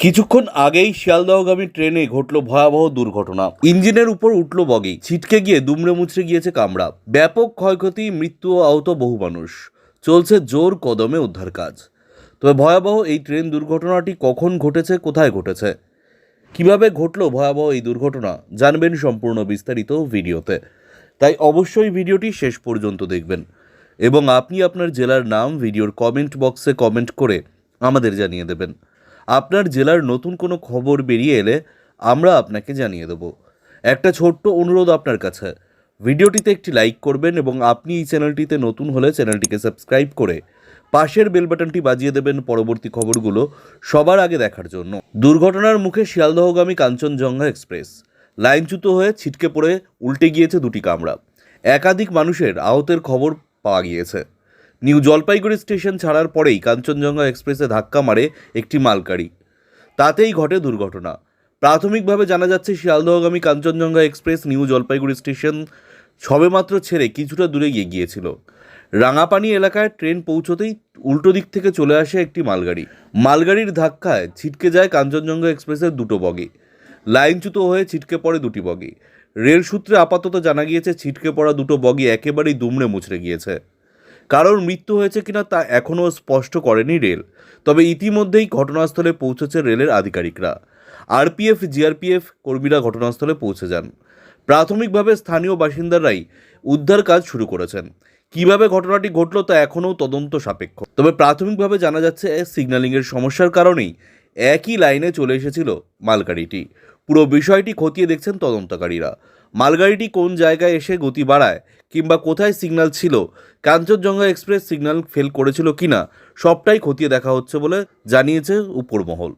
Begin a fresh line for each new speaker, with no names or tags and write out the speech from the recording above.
কিছুক্ষণ আগেই শিয়ালদহগামী ট্রেনে ঘটল ভয়াবহ দুর্ঘটনা। ইঞ্জিনের উপর উঠল বগি, ছিটকে গিয়ে দুমড়ে মুচড়ে গিয়েছে কামড়া ব্যাপক ক্ষয়ক্ষতি, মৃত্যু আহত বহু মানুষ। চলছে জোর কদমে উদ্ধার কাজ। তবে ভয়াবহ এই ট্রেন দুর্ঘটনাটি কখন ঘটেছে, কোথায় ঘটেছে? কীভাবে ঘটলো ভয়াবহ এই দুর্ঘটনা? জানবেন সম্পূর্ণ বিস্তারিত ভিডিওতে। তাই অবশ্যই ভিডিওটি শেষ পর্যন্ত দেখবেন। এবং আপনি আপনার জেলার নাম, ভিডিওর কমেন্ট বক্সে কমেন্ট করে আমাদের জানিয়ে দেবেন। আপনার জেলার নতুন কোনো খবর বেরিয়ে এলে আমরা আপনাকে জানিয়ে দেব। একটা ছোট্ট অনুরোধ আপনার কাছে। ভিডিওটিতে একটি লাইক করবেন এবং আপনি এই চ্যানেলটিতে নতুন হলে চ্যানেলটিকে সাবস্ক্রাইব করে পাশের বেল বাটনটি বাজিয়ে দেবেন পরবর্তী খবরগুলো সবার আগে দেখার জন্য। দুর্ঘটনার মুখে শিয়ালদহগামী কাঞ্চনজঙ্ঘা এক্সপ্রেস। লাইনচ্যুত হয়ে ছিটকে পড়ে উল্টে গিয়েছে দুটি কামরা। একাধিক মানুষের আহতের খবর পাওয়া গিয়েছে। নিউ জলপাইগুড়ি স্টেশন ছাড়ার পরেই কাঞ্চনজঙ্ঘা এক্সপ্রেসে ধাক্কা মারে একটি মালগাড়ি। তাতেই ঘটে দুর্ঘটনা। প্রাথমিকভাবে জানা যাচ্ছে, শিয়ালদহগামী Kanchenjunga express new Jalpaiguri station সবেমাত্র ছেড়ে কিছুটা দূরে গিয়ে গিয়েছিল। রাঙাপানি এলাকায় ট্রেন পৌঁছতেই উল্টো দিক থেকে চলে আসে একটি মালগাড়ি। মালগাড়ির ধাক্কায় ছিটকে যায় কাঞ্চনজঙ্ঘা এক্সপ্রেসের দুটো বগি। লাইনচ্যুত হয়ে ছিটকে পড়ে দুটি বগি। রেল সূত্রে আপাতত জানা গিয়েছে, ছিটকে পড়া দুটো বগি একেবারেই দুমড়ে মুচড়ে গিয়েছে। কারোর মৃত্যু হয়েছে কিনা তা এখনও স্পষ্ট করেনি রেল। তবে ইতিমধ্যেই ঘটনাস্থলে পৌঁছেছে রেলের আধিকারিকরা। আরপিএফ, জিআরপিএফ কর্মীরা ঘটনাস্থলে পৌঁছে যান। প্রাথমিকভাবে স্থানীয় বাসিন্দারাই উদ্ধার কাজ শুরু করেছেন। কীভাবে ঘটনাটি ঘটলো তা এখনও তদন্ত সাপেক্ষ। তবে প্রাথমিকভাবে জানা যাচ্ছে, সিগন্যালিংয়ের সমস্যার কারণেই একই লাইনে চলে এসেছিল মালগাড়িটি। পুরো বিষয়টি খতিয়ে দেখছেন তদন্তকারীরা। মালগাড়িটি কোন জায়গায় এসে গতি বাড়ায় কিংবা কোথায় সিগন্যাল ছিল, কাঞ্চনজঙ্ঘা এক্সপ্রেস সিগন্যাল ফেল করেছিল কিনা, সবটাই খতিয়ে দেখা হচ্ছে বলে জানিয়েছে উপরমহল।